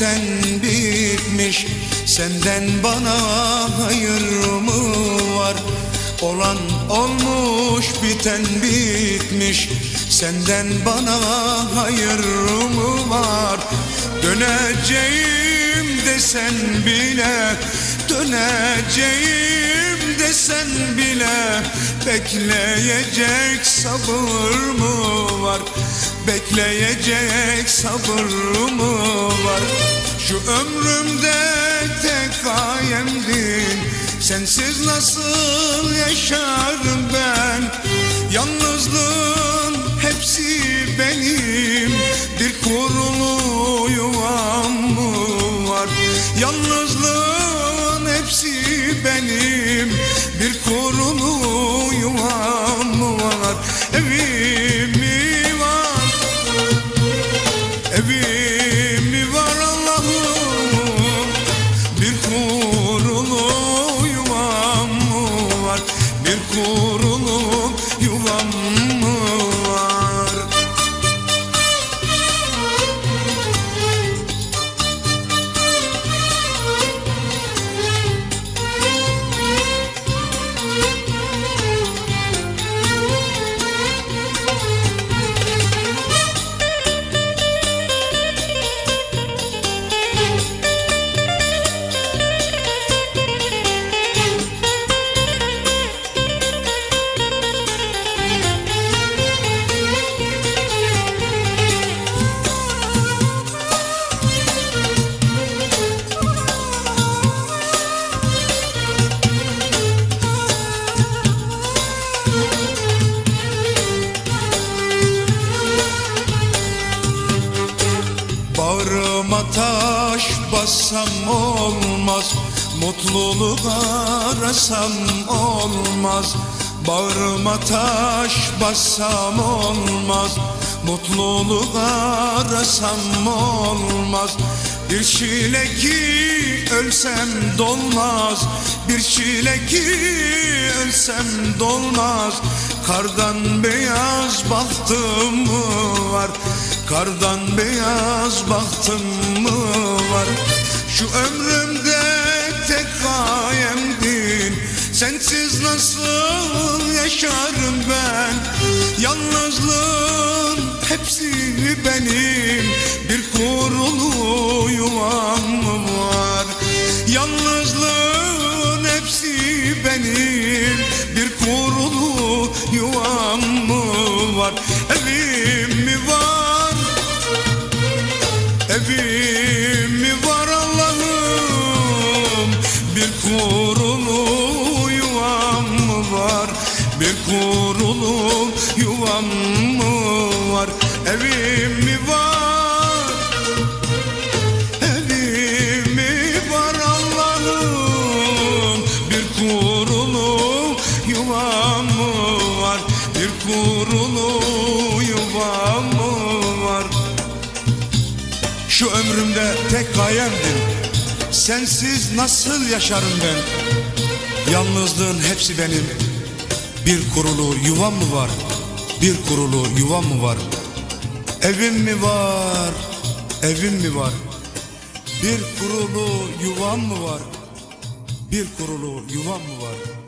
biten bitmiş Senden bana hayır mı var. Olan olmuş biten bitmiş Senden bana hayır mı var. Döneceğim desen bile Döneceğim desen bile Bekleyecek sabır mı var? Bekleyecek sabır mı Şu ömrümde tek gayemdin Sensiz nasıl yaşarım ben? Yalnızlığın hepsi benim. Bir kurulu yuvam mı var? Yalnızlığın hepsi benim. Bir kurulu yuvam Bağrıma taş bassam olmaz Mutluluk arasam olmaz. Bağrıma taş bassam olmaz Mutluluk arasam olmaz. Bir çile ki ölsem dolmaz Bir çile ki ölsem dolmaz Kardan beyaz bahtım mı var? Kardan beyaz bahtım mı var? Şu ömrümde tek gayemdin. Sensiz nasıl yaşarım ben? Yalnızlığın yuvam mı var? Evim mi var? Evim mi var Allah'ım? Bir kurulu yuvam mı var? Bir kurulu yuvam mı var? Evim mi var şu ömrümde tek gayemdin Sensiz nasıl yaşarım ben? Yalnızlığın hepsi benim. Bir kurulu yuvam mı var? Bir kurulu yuvam mı var? Evim mi var? Evim mi var? Bir kurulu yuvam mı var? Bir kurulu yuvam mı var